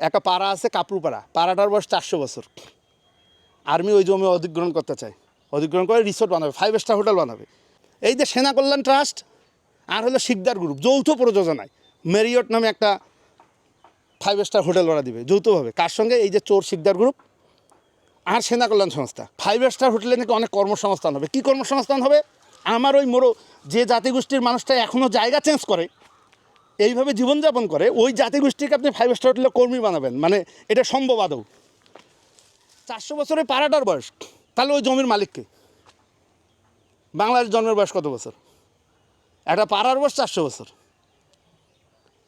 একটা পাড়া আছে কাপড়পাড়া পাড়াটার বয়স চারশো বছর। আর্মি ওই জমি অধিগ্রহণ করতে চায়। অধিগ্রহণ করে রিসোর্ট বানাবে ফাইভ স্টার হোটেল বানাবে। এই যে সেনা কল্যাণ ট্রাস্ট আর হলো শিকদার গ্রুপ যৌথ প্রযোজনায়। মেরিয়ট নামে একটা ফাইভ স্টার হোটেল ওরা দিবে, যৌথভাবে। কার সঙ্গে? এই যে চোর শিকদার গ্রুপ আর সেনা কল্যাণ সংস্থা। ফাইভ স্টার হোটেলে নাকি অনেক কর্মসংস্থান হবে। কী কর্মসংস্থান হবে? আমার ওই মোড়ো যে জাতিগোষ্ঠীর মানুষটা এখনও জায়গা চেঞ্জ করে এইভাবে জীবনযাপন করে, ওই জাতিগোষ্ঠীকে আপনি ফাইভ স্টার হোটেলে কর্মী বানাবেন। মানে এটা সম্ভব আদৌ? চারশো বছরের পাড়াটার বয়স, তাহলে ওই জমির মালিককে? বাংলাদেশ জন্মের বয়স কত বছর? একটা পাড়ার বয়স চারশো বছর।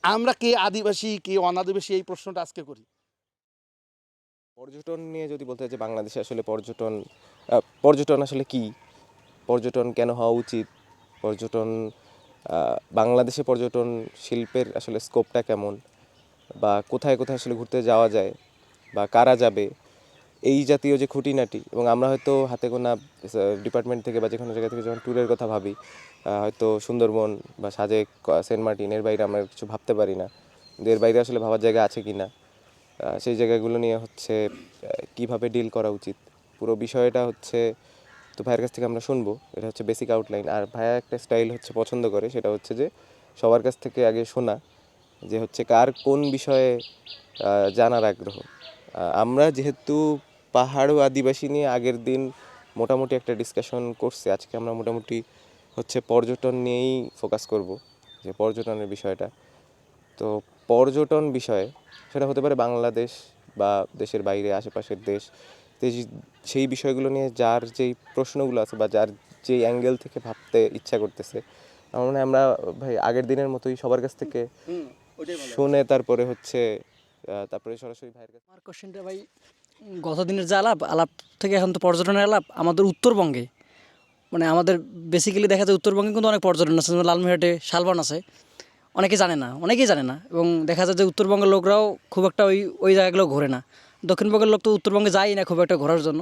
আমরা কে আদিবাসী, কে অনাদিবাসী, এই প্রশ্নটা আজকে করি। পর্যটন নিয়ে যদি বলতে যে বাংলাদেশে আসলে পর্যটন পর্যটন আসলে কি? পর্যটন কেন হওয়া উচিত? পর্যটন বাংলাদেশে পর্যটন শিল্পের আসলে স্কোপটা কেমন? বা কোথায় কোথায় আসলে ঘুরতে যাওয়া যায়? বা কারা যাবে? এই জাতীয় যে খুঁটিনাটি, এবং আমরা হয়তো হাতে গোনা ডিপার্টমেন্ট থেকে বা যে কোনো জায়গা থেকে যখন ট্যুরের কথা ভাবি হয়তো সুন্দরবন বা সাজেক সেন্ট মার্টিন এর বাইরে আমরা কিছু ভাবতে পারি না। এর বাইরে আসলে ভাবার জায়গা আছে কি না সেই জায়গাগুলো নিয়ে হচ্ছে কীভাবে ডিল করা উচিত? পুরো বিষয়টা হচ্ছে তো ভাইয়ের কাছ থেকে আমরা শুনব। এটা হচ্ছে বেসিক আউটলাইন আর ভাইয়া একটা স্টাইল হচ্ছে পছন্দ করে, সেটা হচ্ছে যে সবার কাছ থেকে আগে শোনা যে হচ্ছে কার কোন বিষয়ে জানার আগ্রহ। আমরা যেহেতু পাহাড় ও আদিবাসী নিয়ে আগের দিন মোটামুটি একটা ডিসকাশন করছি, আজকে আমরা মোটামুটি হচ্ছে পর্যটন নিয়েই ফোকাস করব, যে পর্যটনের বিষয়টা। তো পর্যটন বিষয়ে, সেটা হতে পারে বাংলাদেশ বা দেশের বাইরে, আশেপাশের দেশ সেই বিষয়গুলো নিয়ে যার যেই প্রশ্নগুলো আছে বা যার যেই অ্যাঙ্গেল থেকে ভাবতে ইচ্ছা করতেছে আমার মনে হয় আমরা ভাই আগের দিনের মতোই সবার কাছ থেকে শুনে তারপরে হচ্ছে তারপরে সরাসরি ভাইয়ের কাছে আমার কোশ্চেনটা ভাই গত দিনের যে আলাপ আলাপ থেকে এখন তো পর্যটনের আলাপ আমাদের উত্তরবঙ্গে মানে আমাদের বেসিক্যালি দেখা যায় উত্তরবঙ্গে কিন্তু অনেক পর্যটন আছে যেমন লালমিহাটে শালবন আছে অনেকে জানে না অনেকেই জানে না এবং দেখা যায় যে উত্তরবঙ্গের লোকরাও খুব একটা ওই ওই জায়গাগুলো ঘোরে না। দক্ষিণবঙ্গের লোক তো উত্তরবঙ্গে যায় না খুব একটা ঘোরার জন্য।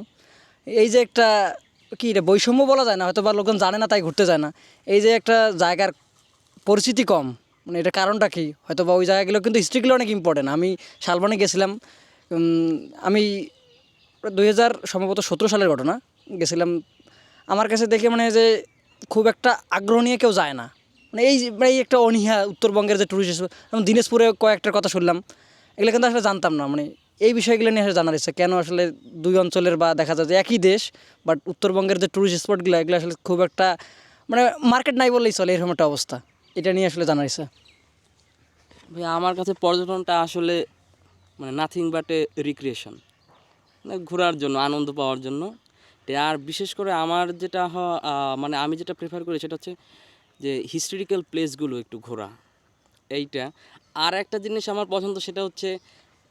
এই যে একটা কী রে, বৈষম্য বলা যায় না হয়তো বা লোকজন জানে না, তাই ঘুরতে যায় না। এই যে একটা জায়গার পরিচিতি কম মানে এটা কারণটা কি? হয়তো বা ওই জায়গাগুলো কিন্তু হিস্ট্রিগুলো অনেক ইম্পর্টেন্ট আমি শালবনে গেছিলাম আমি দুই হাজার সম্ভবত সতেরো সালের ঘটনা, গেছিলাম। আমার কাছে দেখে মানে যে খুব একটা আগ্রহ নিয়ে কেউ যায় না। মানে এই মানে এই একটা অনীহা উত্তরবঙ্গের যে ট্যুরিস্ট দিনাজপুরে কয়েকটার কথা শুনলাম, এগুলো কিন্তু আসলে জানতাম না মানে এই বিষয়গুলো নিয়ে আসলে জানার ইচ্ছা। কেন আসলে দুই অঞ্চলের বা দেখা যায় যে একই দেশ বাট উত্তরবঙ্গের যে ট্যুরিস্ট স্পটগুলো এগুলো আসলে খুব একটা মানে মার্কেট নাই বললেই চলে এরকম একটা অবস্থা। এটা নিয়ে আসলে জানার ইচ্ছা। ভাই আমার কাছে পর্যটনটা আসলে মানে নাথিং বাট এ রিক্রিয়েশন মানে ঘোরার জন্য, আনন্দ পাওয়ার জন্য। আর বিশেষ করে আমার যেটা মানে আমি যেটা প্রেফার করি সেটা হচ্ছে যে হিস্টোরিক্যাল প্লেসগুলো একটু ঘোরা। এইটা। আর একটা জিনিস আমার পছন্দ সেটা হচ্ছে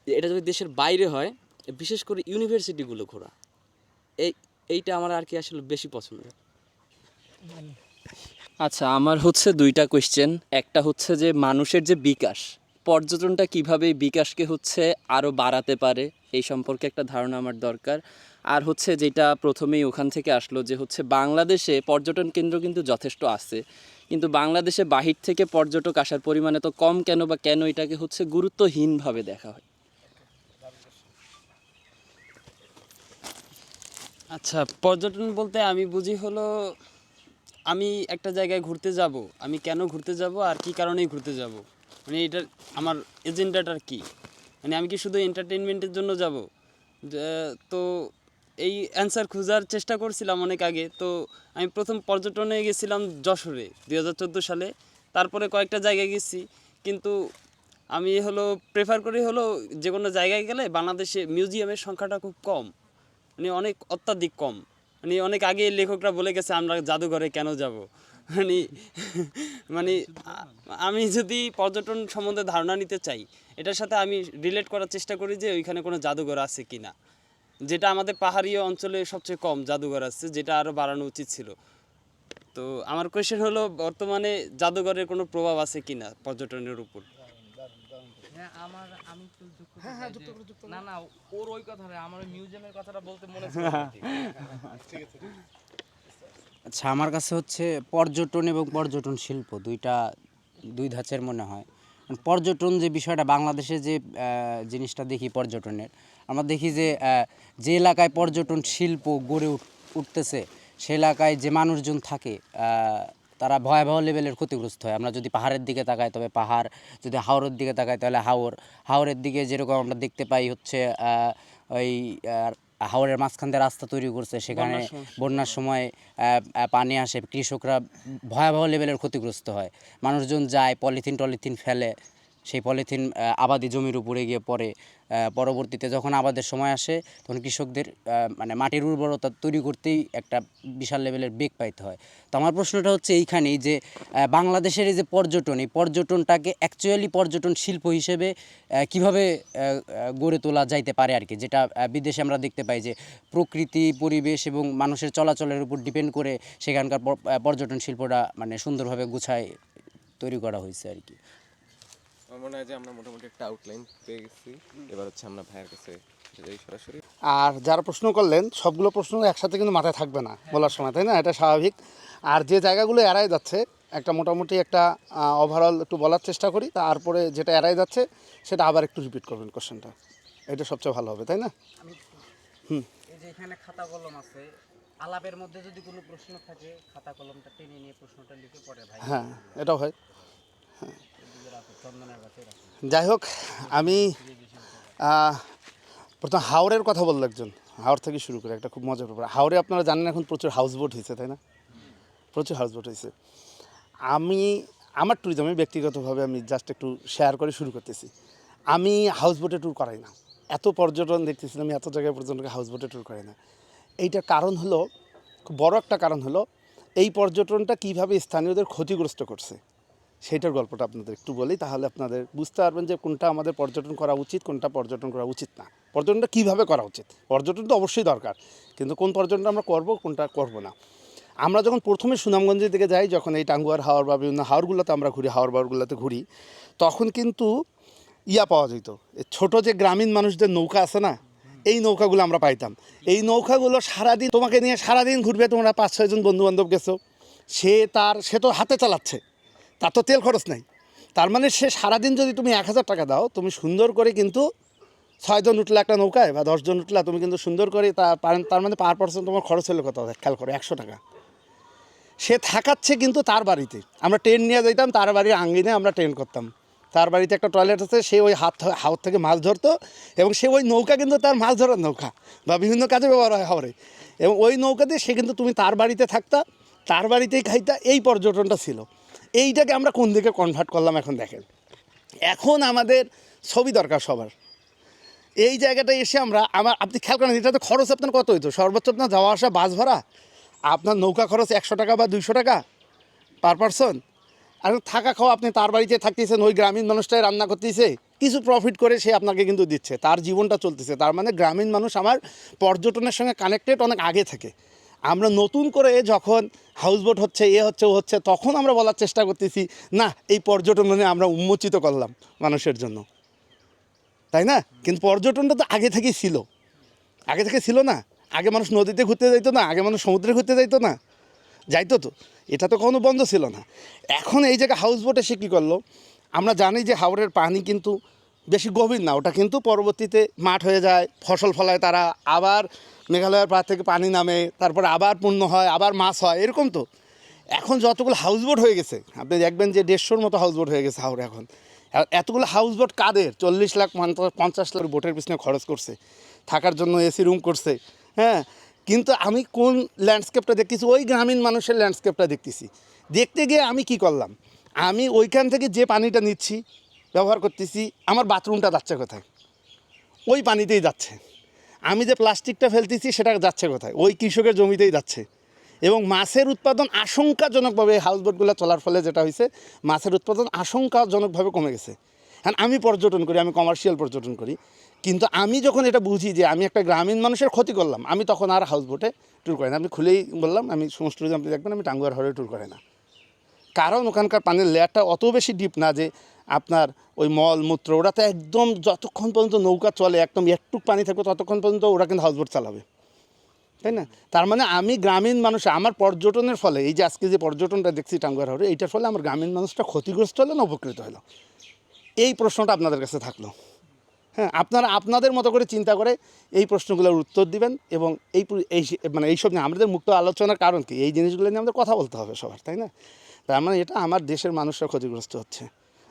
এটা যদি দেশের বাইরে হয়, বিশেষ করে ইউনিভার্সিটিগুলো ঘোরা, এই, এইটা আমার আর কি আসলে বেশি পছন্দ আচ্ছা আমার হচ্ছে দুইটা কোয়েশ্চেন একটা হচ্ছে যে মানুষের যে বিকাশ, পর্যটনটা কীভাবে বিকাশকে হচ্ছে আরও বাড়াতে পারে, এই সম্পর্কে একটা ধারণা আমার দরকার। আর হচ্ছে যেটা প্রথমেই ওখান থেকে আসলো যে হচ্ছে বাংলাদেশে পর্যটন কেন্দ্র কিন্তু যথেষ্ট আছে। কিন্তু বাংলাদেশে বাহির থেকে পর্যটক আসার পরিমাণে তো কম কেন বা কেন এটাকে হচ্ছে গুরুত্বহীনভাবে দেখা হয়? আচ্ছা পর্যটন বলতে আমি বুঝি হলো আমি একটা জায়গায় ঘুরতে যাব। আমি কেন ঘুরতে যাব আর কি কারণেই ঘুরতে যাব? মানে এটার আমার এজেন্ডাটার কি? মানে আমি কি শুধু এন্টারটেনমেন্টের জন্য যাব? তো এই অ্যান্সার খোঁজার চেষ্টা করছিলাম অনেক আগে। তো আমি প্রথম পর্যটনে গেছিলাম যশোরে দুই হাজার চোদ্দ সালে। তারপরে কয়েকটা জায়গায় গেছি। কিন্তু আমি হলো প্রেফার করি হলো যে কোনো জায়গায় গেলে বাংলাদেশে মিউজিয়ামের সংখ্যাটা খুব কম। মানে অনেক অত্যাধিক কম। মানে অনেক আগে লেখকরা বলে গেছে, আমরা জাদুঘরে কেন যাব? মানে মানে আমি যদি পর্যটন সম্বন্ধে ধারণা নিতে চাই, এটার সাথে আমি রিলেট করার চেষ্টা করি যে ওইখানে কোনো জাদুঘর আছে কি না যেটা আমাদের পাহাড়ি অঞ্চলে সবচেয়ে কম জাদুঘর আছে, যেটা আরও বাড়ানো উচিত ছিল। তো আমার কোয়েশ্চেন হলো, বর্তমানে জাদুঘরের কোনো প্রভাব আছে কি না পর্যটনের উপর? আমার আমি তো যুক্ত না না ওর ওই কথাটা আমার মিউজিয়ামের কথাটা বলতে মনে আচ্ছা আমার কাছে হচ্ছে পর্যটন এবং পর্যটন শিল্প দুইটা দুই ধাঁচের মনে হয়। মানে পর্যটন যে বিষয়টা বাংলাদেশে যে জিনিসটা দেখি পর্যটনের আমরা দেখি যে যে এলাকায় পর্যটন শিল্প গড়ে উঠ- উঠতেছে সে এলাকায় যে মানুষজন থাকে আহ, তারা ভয়াবহ লেভেলের ক্ষতিগ্রস্ত হয়। আমরা যদি পাহাড়ের দিকে তাকাই তবে পাহাড় যদি হাওরের দিকে তাকাই তাহলে হাওর হাওরের দিকে যেরকম আমরা দেখতে পাই হচ্ছে ওই হাওড়ের হাওরের মাঝখান দিয়ে রাস্তা তৈরি করছে সেখানে বন্যার সময় পানি আসে কৃষকরা ভয়াবহ লেভেলের ক্ষতিগ্রস্ত হয়। মানুষজন যায় পলিথিন টলিথিন ফেলে সেই পলিথিন আবাদি জমির উপরে গিয়ে পড়ে। পরবর্তীতে যখন আবাদের সময় আসে, তখন কৃষকদের মানে মাটির উর্বরতা তৈরি করতেই একটা বিশাল লেভেলের বেগ পাইতে হয়। তো আমার প্রশ্নটা হচ্ছে এইখানেই যে বাংলাদেশের এই যে পর্যটন, এই পর্যটনটাকে অ্যাকচুয়ালি পর্যটন শিল্প হিসেবে কীভাবে গড়ে তোলা যাইতে পারে আর কি? যেটা বিদেশে আমরা দেখতে পাই যে, প্রকৃতি, পরিবেশ এবং মানুষের চলাচলের উপর ডিপেন্ড করে সেখানকার পর্যটন শিল্পটা মানে সুন্দরভাবে গুছায় তৈরি করা হয়েছে আর কি। আমার মনে হয় যে আমরা মোটামুটি একটা আউটলাইন পেয়ে গেছি। এবার হচ্ছে আমরা ভাইয়ের কাছে যাই সরাসরি। আর যারা প্রশ্ন করলেন সবগুলো প্রশ্ন একসাথে কিন্তু মাথায় থাকবে না বলার সময় তাই না? এটা স্বাভাবিক। আর যে জায়গাগুলো এড়াই যাচ্ছে একটা মোটামুটি একটা ওভারঅল একটু বলার চেষ্টা করি তারপরে যেটা এড়াই যাচ্ছে সেটা আবার একটু রিপিট করবেন কোশ্চেনটা এটা সবচেয়ে ভালো হবে তাই না? এই যে এখানে খাতা কলম আছে আলাপের মধ্যে যদি কোনো প্রশ্ন থাকে খাতা কলমটা টেনে নিয়ে প্রশ্নটা লিখে পড়ে ভাই হ্যাঁ এটাও হয়। এদিকে যাই হোক আমি প্রথম হাওড়ের কথা বলল একজন। হাওড় থেকে শুরু করে একটা খুব মজার ব্যাপার। হাওড়ে আপনারা জানেন এখন প্রচুর হাউস বোট হয়েছে, তাই না? প্রচুর হাউস বোট হয়েছে। আমি, আমার ট্যুরিজমে ব্যক্তিগতভাবে আমি জাস্ট একটু শেয়ার করে শুরু করতেছি। আমি হাউস বোটে ট্যুর করাই না। এত পর্যটন দেখতেছি আমি এত জায়গায় পর্যটনকে হাউস বোটে ট্যুর করাই না। এইটার কারণ হলো, খুব বড় একটা কারণ হলো, এই পর্যটনটা কীভাবে স্থানীয়দের ক্ষতিগ্রস্ত করছে। সেইটার গল্পটা আপনাদের একটু বলি, তাহলে আপনাদের বুঝতে পারবেন যে কোনটা আমাদের পর্যটন করা উচিত, কোনটা পর্যটন করা উচিত না। পর্যটনটা কীভাবে করা উচিত? পর্যটন তো অবশ্যই দরকার, কিন্তু কোন পর্যটনটা আমরা করব, কোনটা করব না। আমরা যখন প্রথমে সুনামগঞ্জের দিকে যাই, যখন এই টাঙ্গুয়ার হাওর বা বিভিন্ন হাওরগুলোতে আমরা ঘুরি, হাওর বাওরগুলোতে ঘুরি, তখন কিন্তু ইয়া পাওয়া যেত। ছোট যে গ্রামীণ মানুষদের নৌকা আছে না, এই নৌকাগুলো আমরা পাইতাম। এই নৌকাগুলো সারাদিন তোমাকে নিয়ে সারাদিন ঘুরবে তোমরা পাঁচ ছয়জন বন্ধু বান্ধব গেছো, সে তার, সে তো হাতে চালাচ্ছে। তার তো তেল খরচ নাই। তার মানে সে সারাদিন যদি তুমি এক হাজার টাকা দাও, তুমি সুন্দর করে কিন্তু ছয়জন উঠলে একটা নৌকায় বা দশজন উঠলে তুমি কিন্তু সুন্দর করে তার মানে পার পার্সেন্ট তোমার খরচ হলো কত? খেয়াল করো, একশো টাকা। সে থাকাচ্ছে কিন্তু তার বাড়িতে। আমরা ট্রেন নিয়ে যাইতাম, তার বাড়ির আঙ্গিনে আমরা ট্রেন করতাম। তার বাড়িতে একটা টয়লেট আছে, সে ওই হাত হাওর থেকে মাছ ধরতো এবং সে ওই নৌকা কিন্তু তার মাছ ধরার নৌকা বা বিভিন্ন কাজে ব্যবহার হয় হাওড়ে এবং ওই নৌকাতে সে কিন্তু তুমি তার বাড়িতে থাকতা, তার বাড়িতেই খাইতা, এই পর্যটনটা ছিল। এইটাকে আমরা কোন দিকে কনভার্ট করলাম এখন দেখেন। এখন আমাদের ছবি দরকার সবার। এই জায়গাটায় এসে আমরা, আমার, আপনি খেয়াল করেন এটা তো খরচ আপনার কত হইতো? সর্বোচ্চ আপনার যাওয়া আসা, বাস ভাড়া, আপনার নৌকা খরচ একশো টাকা বা দুইশো টাকা পার পারসন আর থাকা খাওয়া আপনি তার বাড়িতে থাকতেছেন, ওই গ্রামীণ মানুষটাই রান্না করতেছে, কিছু প্রফিট করে সে আপনাকে কিন্তু দিচ্ছে, তার জীবনটা চলতেছে, তার মানে গ্রামীণ মানুষ আমার পর্যটনের সঙ্গে কানেক্টেড অনেক আগে থেকে। আমরা নতুন করে যখন হাউসবোট হচ্ছে, এ হচ্ছে, ও হচ্ছে, তখন আমরা বলার চেষ্টা করতেছি, না, এই পর্যটন আমরা উন্মোচিত করলাম মানুষের জন্য। তাই না? কিন্তু পর্যটনটা তো আগে থেকেই ছিল। আগে থেকে ছিল না। আগে মানুষ নদীতে ঘুরতে যাইতো না, আগে মানুষ সমুদ্রে ঘুরতে যাইতো না। যাইতো তো। এটা তো কোনো বন্ধ ছিল না। এখন এই জায়গায় হাউস বোট এসে কী করল? আমরা জানি যে হাওড়ের পানি কিন্তু বেশি গভীর না, ওটা কিন্তু পরবর্তীতে মাঠ হয়ে যায়, ফসল ফলায় তারা আবার মেঘালয়ের পাড় থেকে পানি নামে, তারপর আবার পূর্ণ হয়, আবার মাছ হয়, এরকম তো। এখন যতগুলো হাউস বোট হয়ে গেছে, আপনি দেখবেন যে দেড়শোর মতো হাউস বোট হয়ে গেছে হাওড়ে এখন। এতগুলো হাউস বোট কাদের? চল্লিশ লাখ, পঞ্চাশ লাখ বোটের পিছনে খরচ করছে, থাকার জন্য এসি রুম করছে হ্যাঁ? কিন্তু আমি কোন ল্যান্ডস্কেপটা দেখতেছি? ওই গ্রামীণ মানুষের ল্যান্ডস্কেপটা দেখতেছি। দেখতে গিয়ে আমি কি করলাম? আমি ওইখান থেকে যে পানিটা নিচ্ছি ব্যবহার করতেছি, আমার বাথরুমটা যাচ্ছে কোথায়? ওই পানিতেই যাচ্ছে। আমি যে প্লাস্টিকটা ফেলতেছি, সেটা যাচ্ছে কোথায়? ওই কৃষকের জমিতেই যাচ্ছে। এবং মাছের উৎপাদন আশঙ্কাজনকভাবে হাউস বোটগুলো চলার ফলে যেটা হয়েছে, মাছের উৎপাদন আশঙ্কাজনকভাবে কমে গেছে। হ্যাঁ আমি পর্যটন করি, আমি কমার্শিয়াল পর্যটন করি। কিন্তু আমি যখন এটা বুঝি যে আমি একটা গ্রামীণ মানুষের ক্ষতি করলাম, আমি তখন আর হাউস বোটে ট্যুর করি না। আমি খুলেই বললাম, আমি সমস্ত আপনি দেখবেন, আমি টাঙ্গুয়ার হরে ট্যুর করে না। কারণ ওখানকার পানির লেয়ারটা অত বেশি ডিপ না যে আপনার ওই মল, মূত্র, ওরা তো একদম যতক্ষণ পর্যন্ত নৌকা চলে, একদম একটুক পানি থাকবে ততক্ষণ পর্যন্ত ওরা কিন্তু হাউসবোট চালাবে। তাই না? তার মানে আমি গ্রামীণ মানুষ, আমার পর্যটনের ফলে, এই যে আজকে যে পর্যটনটা দেখছি টাঙ্গুয়ার হাওড়ে এইটার ফলে আমার গ্রামীণ মানুষটা ক্ষতিগ্রস্ত হলো না উপকৃত হলো? এই প্রশ্নটা আপনাদের কাছে থাকল। হ্যাঁ আপনারা আপনাদের মতো করে চিন্তা করে এই প্রশ্নগুলোর উত্তর দিবেন এবং এই মানে এইসব নিয়ে আমাদের মুক্ত আলোচনার কারণ কি? এই জিনিসগুলো নিয়ে আমাদের কথা বলতে হবে সবার, তাই না? তার মানে এটা আমার দেশের মানুষরা ক্ষতিগ্রস্ত হচ্ছে।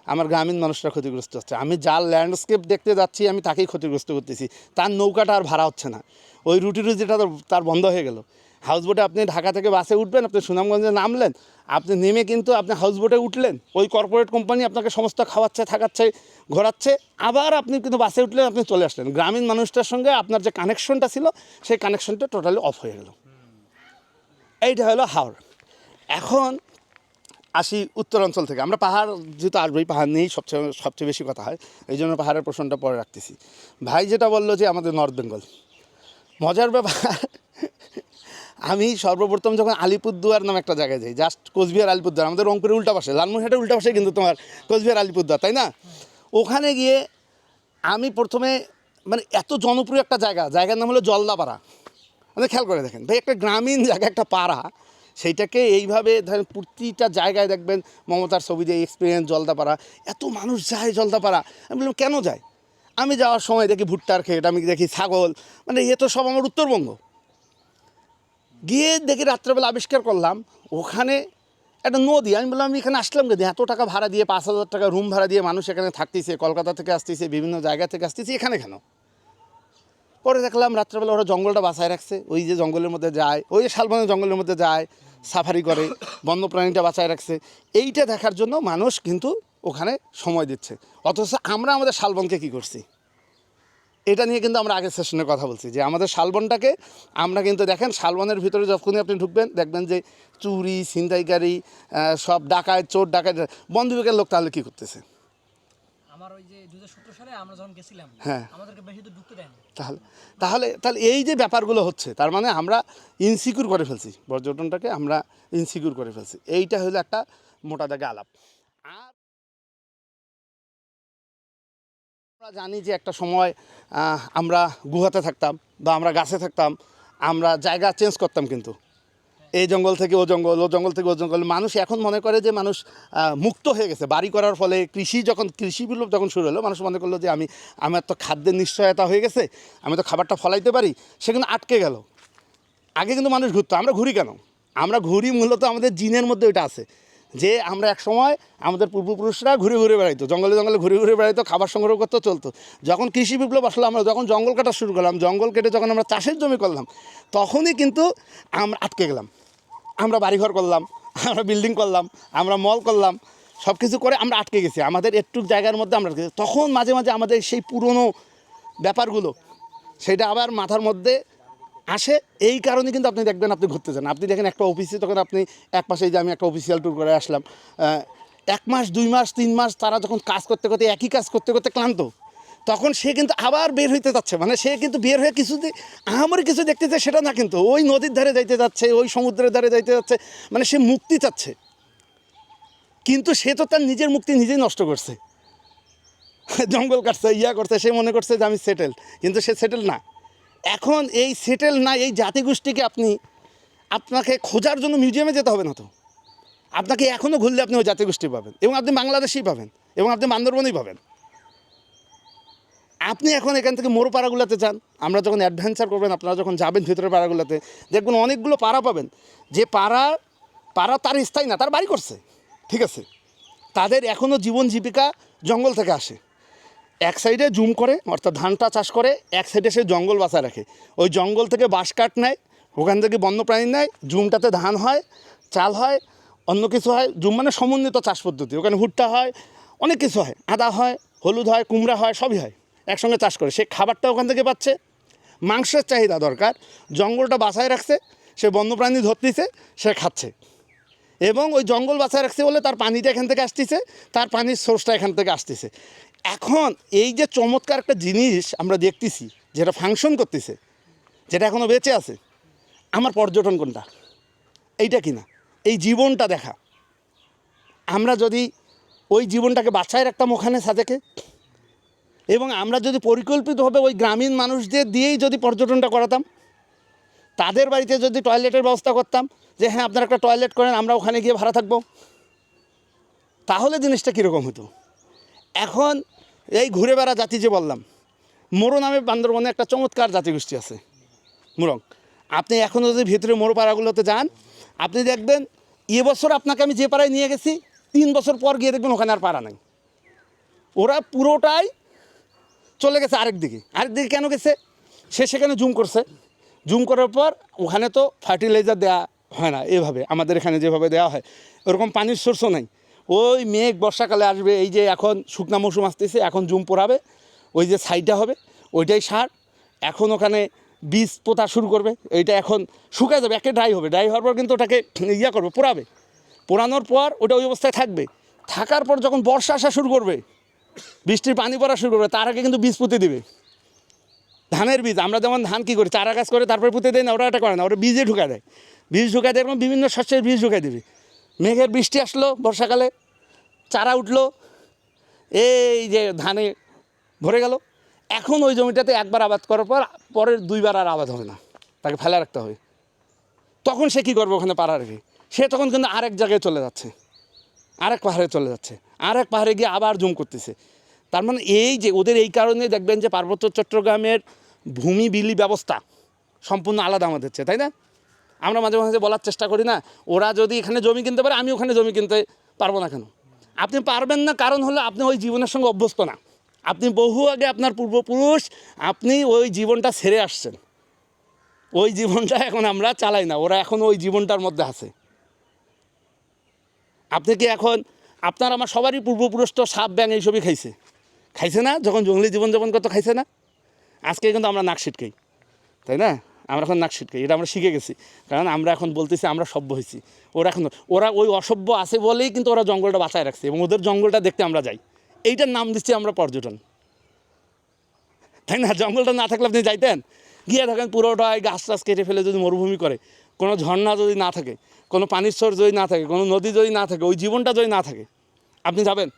আমার গ্রামীণ মানুষরা ক্ষতিগ্রস্ত হচ্ছে। আমি যার ল্যান্ডস্কেপ দেখতে যাচ্ছি, আমি তাকেই ক্ষতিগ্রস্ত করতেছি। তার নৌকাটা আর ভাড়া হচ্ছে না। ওই রুটি রুজিটা তার বন্ধ হয়ে গেল। হাউস বোটে আপনি ঢাকা থেকে বাসে উঠবেন, আপনি সুনামগঞ্জে নামলেন, আপনি নেমে কিন্তু আপনি হাউস বোটে উঠলেন। ওই কর্পোরেট কোম্পানি আপনাকে সমস্ত খাওয়াচ্ছে, থাকাচ্ছে, ঘোরাচ্ছে। আবার আপনি কিন্তু বাসে উঠলেন, আপনি চলে আসলেন। গ্রামীণ মানুষটার সঙ্গে আপনার যে কানেকশনটা ছিল, সেই কানেকশনটা টোটালি অফ হয়ে গেল। এইটা হলো হাওড়। এখন আসি উত্তরাঞ্চল থেকে। আমরা পাহাড়, যেহেতু আসবেই পাহাড় নিয়েই সবচেয়ে সবচেয়ে বেশি কথা হয়, এই জন্য পাহাড়ের প্রশ্নটা পরে রাখতেছি। ভাই যেটা বলল যে আমাদের নর্থ বেঙ্গল। মজার ব্যাপার, আমি সর্বপ্রথম যখন আলিপুরদুয়ার নামে একটা জায়গায় যাই জাস্ট কোচবিহার, আলিপুরদুয়ার, আমাদের রংপুরের উল্টা পাশে, লালমনিরহাটের উল্টা পাশে কিন্তু তোমার কোচবিহার, আলিপুরদুয়ার, তাই না? ওখানে গিয়ে আমি প্রথমে মানে এত জনপ্রিয় একটা জায়গা, জায়গার নাম হলো জলদাপাড়া। মানে খেয়াল করে দেখেন, ভাই, একটা গ্রামীণ জায়গা, একটা পাড়া সেইটাকে এইভাবে ধরেন প্রতিটা জায়গায় দেখবেন মমতার ছবি দিয়ে এক্সপিরিয়েন্স জলদাপাড়া। এত মানুষ যায় জলদাপাড়া। আমি বললাম, কেন যায়? আমি যাওয়ার সময় দেখি ভুট্টার ক্ষেত, আমি দেখি ছাগল মানে এ তো সব আমার উত্তরবঙ্গ। গিয়ে দেখি রাত্রেবেলা আবিষ্কার করলাম, ওখানে একটা নদী, আমি বললাম, আমি এখানে আসলাম যদি এত টাকা ভাড়া দিয়ে পাঁচ হাজার টাকা রুম ভাড়া দিয়ে মানুষ এখানে থাকতেছে, কলকাতা থেকে আসতেছে, বিভিন্ন জায়গা থেকে আসতেছে, এখানে কেন? পরে দেখলাম রাত্রেবেলা ওরা জঙ্গলটা বাঁচায় রাখছে। ওই যে জঙ্গলের মধ্যে যায়, ওই যে শালবনের জঙ্গলের মধ্যে যায়, সাফারি করে, বন্যপ্রাণীটা বাঁচায় রাখছে। এইটা দেখার জন্য মানুষ কিন্তু ওখানে সময় দিচ্ছে। অথচ আমরা আমাদের শালবনকে কী করছি? এটা নিয়ে কিন্তু আমরা আগের সেশনে কথা বলছি যে আমাদের শালবনটাকে আমরা কিন্তু দেখেন, শালবনের ভিতরে যখনই আপনি ঢুকবেন, দেখবেন যে চুরি, ছিনতাইকারী সব ডাকায়, চোর ডাকায় বন বিভাগের লোক তাহলে কী করতেছে? আমার ওই যে সালে আমরা যখন গেছিলাম হ্যাঁ। আমাদেরকে বেশি দূর ঢুকতে দেয়নি। তাহলে তাহলে তাহলে এই যে ব্যাপারগুলো হচ্ছে তার মানে আমরা ইনসিকিউর করে ফেলছি পর্যটনটাকে আমরা ইনসিকিউর করে ফেলছি। এইটা হলো একটা মোটা দাগে আলাপ। আর আমরা জানি যে একটা সময় আমরা গুহাতে থাকতাম বা আমরা গাছে থাকতাম আমরা জায়গা চেঞ্জ করতাম কিন্তু। এই জঙ্গল থেকে ও জঙ্গল ও জঙ্গল থেকে ও জঙ্গল। মানুষ এখন মনে করে যে মানুষ মুক্ত হয়ে গেছে। বাড়ি করার ফলে কৃষি যখন, কৃষি বিপ্লব যখন শুরু হলো, মানুষ মনে করল যে আমি, আমার তো খাদ্যের নিশ্চয়তা হয়ে গেছে, আমি তো খাবারটা ফলাইতে পারি। সেখানে আটকে গেল। আগে কিন্তু মানুষ ঘুরতো, আমরা ঘুরি কেন? আমরা ঘুরি মূলত আমাদের জিনের মধ্যে ওইটা আছে। যে আমরা এক সময় আমাদের পূর্বপুরুষরা ঘুরে ঘুরে বেড়াইতো, জঙ্গলে জঙ্গলে ঘুরে ঘুরে বেড়াইতো, খাবার সংগ্রহ করতে, চলতো। যখন কৃষি বিপ্লব আসলো, আমরা যখন জঙ্গল কাটা শুরু করলাম, জঙ্গল কেটে যখন আমরা চাষের জমি করলাম, তখনই কিন্তু আমরা আটকে গেলাম। আমরা বাড়িঘর করলাম, আমরা বিল্ডিং করলাম, আমরা মল করলাম সব কিছু করে আমরা আটকে গেছি। আমাদের একটু জায়গার মধ্যে আমরা। তখন মাঝে মাঝে আমাদের সেই পুরনো ব্যাপারগুলো, সেটা আবার মাথার মধ্যে আসে। এই কারণে কিন্তু আপনি দেখবেন আপনি ঘুরতে যান আপনি দেখেন একটা অফিসে তখন আপনি এক মাসে যে আমি একটা অফিসিয়াল ট্যুর করে আসলাম এক মাস, দুই মাস, তিন মাস তারা যখন কাজ করতে করতে একই কাজ করতে করতে ক্লান্ত। তখন সে কিন্তু আবার বের হইতে যাচ্ছে। মানে সে কিন্তু বের হয়ে কিছু দে- আহামরি কিছু দেখতে চায় সেটা না কিন্তু, ওই নদীর ধারে যাইতে যাচ্ছে, ওই সমুদ্রের ধারে যাইতে যাচ্ছে মানে সে মুক্তি চাচ্ছে। কিন্তু সে তো তার নিজের মুক্তি নিজেই নষ্ট করছে। জঙ্গল কাটছে, ইয়া করছে, সে মনে করছে যে আমি সেটেল কিন্তু সে সেটেল না। এখন এই সেটেল না, এই জাতিগোষ্ঠীকে আপনি, আপনাকে খোঁজার জন্য মিউজিয়ামে যেতে হবে না তো। আপনাকে এখনও ঘুরলে আপনি ওই জাতিগোষ্ঠী পাবেন এবং আপনি বাংলাদেশেই পাবেন এবং আপনি বান্দরবনেই পাবেন। আপনি এখন এখান থেকে মোড় পাড়াগুলোতে যান, আমরা যখন অ্যাডভেঞ্চার করবেন, আপনারা যখন যাবেন ভিতরে পাড়াগুলোতে, দেখবেন অনেকগুলো পাড়া পাবেন। যে পাড়া পাড়া তার স্থায়ী না, তার বাড়ি করছে। ঠিক আছে? তাদের এখনও জীবন জীবিকা জঙ্গল থেকে আসে। এক সাইডে জুম করে, অর্থাৎ ধানটা চাষ করে, এক সাইডে সে জঙ্গল বাঁচায় রাখে। ওই জঙ্গল থেকে বাঁশ কাঠ নেয়, ওখান থেকে বন্যপ্রাণী নেয়, জুমটাতে ধান হয়, চাল হয়, অন্য কিছু হয়। জুম মানে সমন্বিত চাষ পদ্ধতি। ওখানে ভুট্টা হয়, অনেক কিছু হয়। আদা হয়, হলুদ হয়, কুমড়া হয়, সবই হয়। একসঙ্গে চাষ করে। সে খাবারটা ওখান থেকে পাচ্ছে, মাংসের চাহিদা দরকার, জঙ্গলটা বাঁচায় রাখছে, সে বন্যপ্রাণী ধরতেছে, সে খাচ্ছে। এবং ওই জঙ্গল বাঁচায় রাখছে বলে তার পানিটা এখান থেকে আসতেছে, তার পানির সোর্সটা এখান থেকে আসতেছে। এখন এই যে চমৎকার একটা জিনিস আমরা দেখতেছি, যেটা ফাংশন করতেছে, যেটা এখনও বেঁচে আছে, আমার পর্যটন কোনটা? এইটা কি না এই জীবনটা দেখা। আমরা যদি ওই জীবনটাকে বাঁচায় রাখতাম ওখানে সাজেকে এবং আমরা যদি পরিকল্পিতভাবে ওই গ্রামীণ মানুষদের দিয়েই যদি পর্যটনটা করাতাম, তাদের বাড়িতে যদি টয়লেটের ব্যবস্থা করতাম, যে হ্যাঁ আপনারা একটা টয়লেট করেন, আমরা ওখানে গিয়ে ভাড়া থাকব, তাহলে জিনিসটা কীরকম হতো? এখন এই ঘুরে বেড়া জাতি যে বললাম, মোরো নামে বান্দরবনে একটা চমৎকার জাতিগোষ্ঠী আছে, মুরং। আপনি এখনও যদি ভিতরে মোড়ো পাড়াগুলোতে যান, আপনি দেখবেন এবছর আপনাকে আমি যে পাড়ায় নিয়ে গেছি, তিন বছর পর গিয়ে দেখবেন ওখানে আর পাড়া নাই। ওরা পুরোটাই চলে গেছে আরেক দিকে। আরেক দিকে কেন গেছে? সে সেখানে জুম করছে। জুম করার পর ওখানে তো ফার্টিলাইজার দেওয়া হয় না এভাবে, আমাদের এখানে যেভাবে দেওয়া হয়। ওরকম পানির সোর্সও নাই। ওই মেঘ বর্ষাকালে আসবে, এই যে এখন শুকনা মৌসুম আসতেছে, এখন জুম পড়াবে, ওই যে সাইডটা হবে, ওইটাই সার। এখন ওখানে বীজ পোতা শুরু করবে, এইটা এখন শুকায় যাবে, একে ড্রাই হবে। ড্রাই হওয়ার পর কিন্তু ওটাকে ইয়া করবে, পোড়াবে। পোড়ানোর পর ওটা ওই অবস্থায় থাকবে। থাকার পর যখন বর্ষা আসা শুরু করবে বৃষ্টির পানি পড়া শুরু করবে, তার আগে কিন্তু বীজ পুঁতে দিবে। ধানের বীজ, আমরা যেমন ধান কী করি, চারা গাছ করে তারপরে পুঁতে দেয় না, ওরা এটা করে না, ওরা বীজে ঢুকায় দেয়। বীজ ঢুকায় দেয়, এরকম বিভিন্ন শস্যের বীজ ঢুকায় দেবে। মেঘের বৃষ্টি আসলো বর্ষাকালে, চারা উঠল, এই যে ধানে ভরে গেল। এখন ওই জমিটাতে একবার আবাদ করার পর, পরের দুইবার আর আবাদ হবে না, তাকে ফেলে রাখতে হবে। তখন সে কী করবে ওখানে পাড়া রেখে? সে তখন কিন্তু আরেক জায়গায় চলে যাচ্ছে। আরেক পাহাড়ে চলে যাচ্ছে, আরেক পাহাড়ে গিয়ে আবার জুম করতেছে। তার মানে এই যে ওদের এই কারণে দেখবেন যে পার্বত্য চট্টগ্রামের ভূমি বিলি ব্যবস্থা সম্পূর্ণ আলাদা আমাদের চেয়ে, তাই না? আমরা মাঝে মাঝে বলার চেষ্টা করি না, ওরা যদি এখানে জমি কিনতে পারে, আমি ওখানে জমি কিনতে পারব না কেন? আপনি পারবেন না, কারণ হলো আপনি ওই জীবনের সঙ্গে অভ্যস্ত না। আপনি বহু আগে আপনার পূর্বপুরুষ, আপনি ওই জীবনটা ছেড়ে আসছেন। ওই জীবনটা এখন আমরা চালাই না, ওরা এখন ওই জীবনটার মধ্যে আছে। আপনি কি এখন, আপনার আমার সবারই পূর্বপুরুষ তো সাপ ব্যাং এইসবই খাইছে। খাইছে না? যখন জঙ্গলি জীবনযাপন করতো খাইছে না? আজকে কিন্তু আমরা নাক ছিটকাই, তাই না? আমরা এখন নাক ছিটকাই, এটা আমরা শিখে গেছি। কারণ আমরা এখন বলতেছি, আমরা সভ্য হয়েছি। ওরা এখন, ওরা ওই অসভ্য আছে বলেই কিন্তু ওরা জঙ্গলটা বাঁচায় রাখছে এবং ওদের জঙ্গলটা দেখতে আমরা যাই। এইটার নাম দিচ্ছি আমরা পর্যটন। তাই না? জঙ্গলটা না থাকলে আপনি যাইতেন? গিয়ে দেখেন পুরোটাই গাছ টাছ কেটে ফেলে যদি মরুভূমি করে, কোনো ঝর্ণা যদি না থাকে কোনো পানির স্রোত যদি না থাকে, কোনো নদী যদি না থাকে, ওই জীবনটা যদি না থাকে, আপনি যাবেন।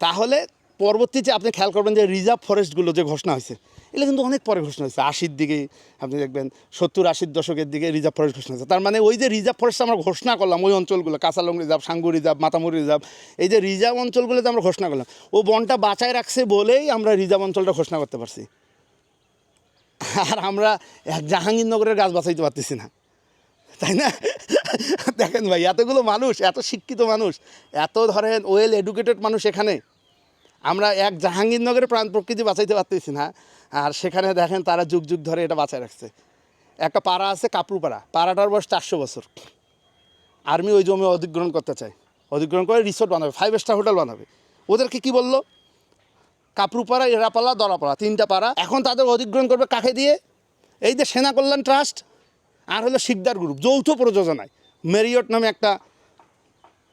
তাহলে পরবর্তীতে আপনি খেয়াল করবেন যে রিজার্ভ ফরেস্টগুলো যে ঘোষণা হয়েছে, এগুলো কিন্তু অনেক পরে ঘোষণা হয়েছে। আশির দিকে আপনি দেখবেন, সত্তর, আশির দশকের দিকে রিজার্ভ ফরেস্ট ঘোষণা হয়েছে। তার মানে ওই যে রিজার্ভ ফরেস্ট আমরা ঘোষণা করলাম, ওই অঞ্চলগুলো Kachalong reserve, Sangu reserve Matamuhuri reserve, এই যে রিজার্ভ অঞ্চলগুলোতে আমরা ঘোষণা করলাম, ও বনটা বাঁচায় রাখছে বলেই আমরা রিজার্ভ অঞ্চলটা ঘোষণা করতে পারছি। আর আমরা জাহাঙ্গীরনগরের গাছ বাঁচাইতে পারতেছি না। তাই না? দেখেন ভাই, এতগুলো মানুষ, এত শিক্ষিত মানুষ, এত ধরেন ওয়েল এডুকেটেড মানুষ এখানে। আমরা এক জাহাঙ্গীরনগরের প্রাণ প্রকৃতি বাঁচাইতে পারতেছি না। আর সেখানে দেখেন তারা যুগ যুগ ধরে এটা বাঁচায় রাখছে। একটা পাড়া আছে কাপড়ুপাড়া, পাড়াটার বয়স চারশো বছর। আর্মি ওই জমি অধিগ্রহণ করতে চায়। অধিগ্রহণ করে রিসোর্ট বানাবে ফাইভ স্টার হোটেল বানাবে। ওদেরকে কি বলল? কাপড়ুপাড়া এরাপাড়া দরাপাড়া তিনটা পাড়া। এখন তাদের অধিগ্রহণ করবে কাকে দিয়ে? এই যে সেনা কল্যাণ ট্রাস্ট আর হলো শিকদার গ্রুপ যৌথ প্রযোজনায়। মেরিয়ট নামে একটা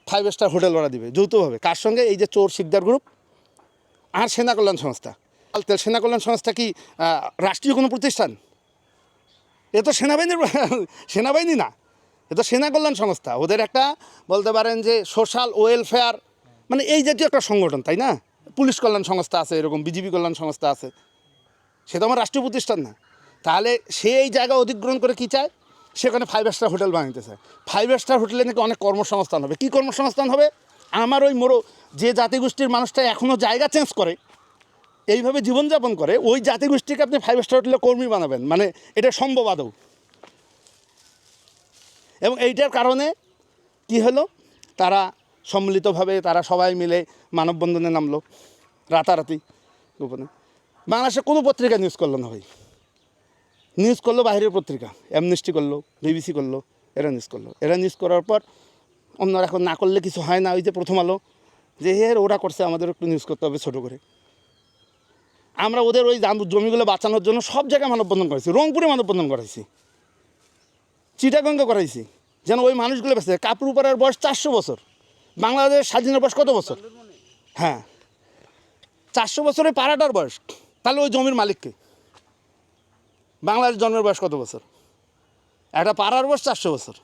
ফাইভ স্টার হোটেল ওরা দিবে, যৌথভাবে। কার সঙ্গে? এই যে চোর শিকদার গ্রুপ আর সেনা কল্যাণ সংস্থা। তাহলে সেনা কল্যাণ সংস্থা কি রাষ্ট্রীয় কোনো প্রতিষ্ঠান? এ তো সেনাবাহিনীর, সেনাবাহিনী না। এ তো সেনা কল্যাণ সংস্থা। ওদের একটা বলতে পারেন যে সোশ্যাল ওয়েলফেয়ার মানে এই জাতীয় একটা সংগঠন, তাই না? পুলিশ কল্যাণ সংস্থা আছে, এরকম বিজিবি কল্যাণ সংস্থা আছে। সে তো আমার রাষ্ট্রীয় প্রতিষ্ঠান না। তাহলে সে এই জায়গা অধিগ্রহণ করে কি চায়? সেখানে ফাইভ স্টার হোটেল চায় ফাইভ স্টার হোটেলে নাকি অনেক কর্মসংস্থান হবে। কী কর্মসংস্থান হবে? আমার ওই মোড়ো যে জাতিগোষ্ঠীর মানুষটা এখনও জায়গা চেঞ্জ করে, এইভাবে জীবনযাপন করে, ওই জাতিগোষ্ঠীকে আপনি ফাইভ স্টার হোটেলে কর্মী বানাবেন। মানে এটা সম্ভব আদৌ? এবং এইটার কারণে কি হলো? তারা সম্মিলিতভাবে তারা সবাই মিলে মানববন্ধনে নামলো, রাতারাতি গোপনে। বাংলাদেশে কোনো পত্রিকা নিউজ করল না ভাই। নিউজ করল বাইরের পত্রিকা অ্যামনেস্টি করল বিবিসি করল, এরা নিউজ করল। এরা নিউজ করার পর অন্যরা এখন না করলে কিছু হয় না, ওই যে প্রথম আলো, যে হের ওরা করছে, আমাদের একটু নিউজ করতে হবে ছোটো করে। আমরা ওদের ওই জাম- জমিগুলো বাঁচানোর জন্য সব জায়গায় মানববন্ধন করেছি রংপুরে মানববন্ধন করাইছি, চিটাগঙ্গে করাইছি, যেন ওই মানুষগুলো বেঁচে। কাপড়ুপাড়ার বয়স চারশো বছর বাংলাদেশ স্বাধীনের বয়স কত বছর? হ্যাঁ চারশো বছরের পাড়াটার বয়স, তাহলে ওই জমির মালিককে। বাংলাদেশ জন্মের বয়স কত বছর? একটা পাড়ার বয়স চারশো বছর।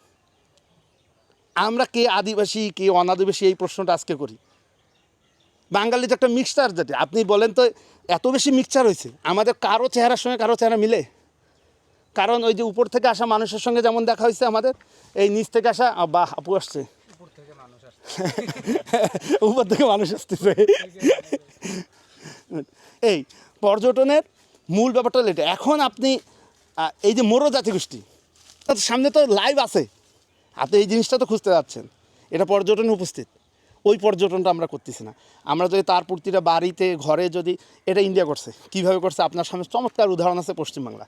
আমরা কে আদিবাসী কে অনাদিবাসী এই প্রশ্নটা আজকে করি। বাঙালি তো একটা মিক্সচার যেটা আপনি বলেন তো এত বেশি মিক্সচার হয়েছে আমাদের কারও চেহারার সঙ্গে কারও চেহারা মিলে? কারণ ওই যে উপর থেকে আসা মানুষের সঙ্গে যেমন দেখা হয়েছে আমাদের এই নিচ থেকে আসা বাহ আপু আসছে। উপর থেকে মানুষ আসতেছে। এই পর্যটনের মূল ব্যাপারটা এটা। এখন আপনি এই যে মোরো জাতিগোষ্ঠী তার সামনে তো লাইভ আছে। আপনি এই জিনিসটা তো খুঁজতে যাচ্ছেন। এটা পর্যটনে উপস্থিত। ওই পর্যটনটা আমরা করতেছি না। আমরা যদি তার প্রতিটা বাড়িতে, ঘরে যদি এটা ইন্ডিয়া করছে, কীভাবে করছে? আপনার সামনে চমৎকার উদাহরণ আছে পশ্চিমবাংলা।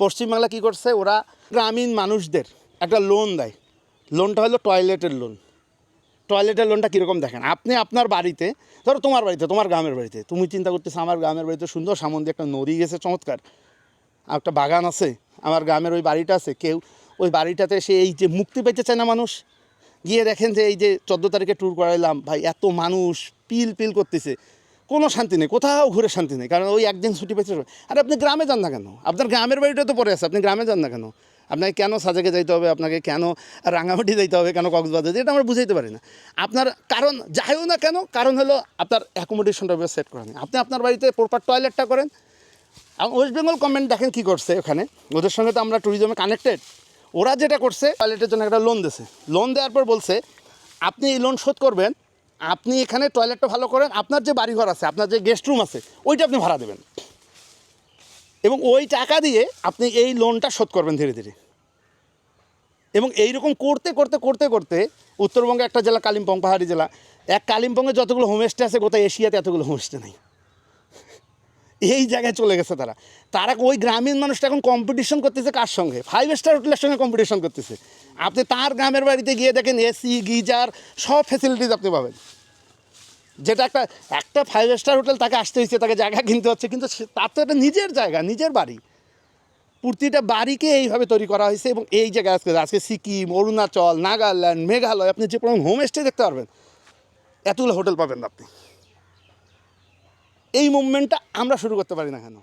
পশ্চিমবাংলা কী করছে? ওরা গ্রামীণ মানুষদের একটা লোন দেয়। লোনটা হলো টয়লেটের লোন টয়লেটের লোনটা কীরকম দেখেন? আপনি আপনার বাড়িতে, ধরো তোমার বাড়িতে, তোমার গ্রামের বাড়িতে, তুমি চিন্তা করতেছো আমার গ্রামের বাড়িতে সুন্দর সামন দিয়ে একটা নদী গেছে, চমৎকার। একটা বাগান আছে, আমার গ্রামের ওই বাড়িটা আছে, কেউ ওই বাড়িটাতে সে এই যে মুক্তি পেতে চায় না মানুষ? গিয়ে দেখেন যে এই যে চোদ্দ তারিখে ট্যুর করাইলাম, ভাই এত মানুষ পিল পিল করতেছে। কোনো শান্তি নেই, কোথাও ঘুরে শান্তি নেই, কারণ ওই একদিন ছুটি পেয়েছে আর আপনি গ্রামে যান না কেন? আপনার গ্রামের বাড়িটা তো পরে আছে, আপনি গ্রামে যান না কেন? আপনাকে কেন সাজেকে যাইতে হবে? আপনাকে কেন রাঙামাটি যাইতে হবে? কেন কক্সবাজার যেটা আমরা বুঝাইতে পারি না। আপনার কারণ যাইও না কেন, কারণ হলো আপনার অ্যাকোমোডেশনটা সেট করা নেই। আপনি আপনার বাড়িতে প্রপার টয়লেটটা করেন। ওয়েস্ট বেঙ্গল গভর্নমেন্ট দেখেন কী করছে ওখানে? ওদের সঙ্গে তো আমরা ট্যুরিজমে কানেক্টেড ওরা যেটা করছে টয়লেটের জন্য একটা লোন দিছে। লোন দেওয়ার পর বলছে, আপনি এই লোন শোধ করবেন। আপনি এখানে টয়লেটটা ভালো করেন। আপনার যে বাড়িঘর আছে, আপনার যে গেস্ট রুম আছে, ওইটা আপনি ভাড়া দেবেন। এবং ওই টাকা দিয়ে আপনি এই লোনটা শোধ করবেন ধীরে ধীরে। এবং এইরকম করতে করতে করতে করতে উত্তরবঙ্গে একটা জেলা, কালিম্পং, পাহাড়ি জেলা, এক কালিম্পংয়ে যতগুলো হোমস্টে আছে গোটা এশিয়াতে এতগুলো হোমস্টে নেই। এই জায়গায় চলে গেছে তারা। তারা ওই গ্রামীণ মানুষটা এখন কম্পিটিশন করতেছে কার সঙ্গে? ফাইভ স্টার হোটেলের সঙ্গে কম্পিটিশন করতেছে। আপনি তার গ্রামের বাড়িতে গিয়ে দেখেন এসি গিজার, সব ফেসিলিটিস আপনি পাবেন। যেটা একটা একটা ফাইভ স্টার হোটেল তাকে আসতে হয়েছে, তাকে জায়গা কিনতে হচ্ছে, কিন্তু তার তো একটা নিজের জায়গা, নিজের বাড়ি। প্রতিটা বাড়িকে এইভাবে তৈরি করা হয়েছে এবং এই জায়গায় আজকে আজকে সিকিম, অরুণাচল, নাগাল্যান্ড, মেঘালয়, আপনি যে পরিমাণ হোমস্টে দেখতে পারবেন। এতগুলো হোটেল পাবেন আপনি। এই মুভমেন্টটা আমরা শুরু করতে পারি না কেন?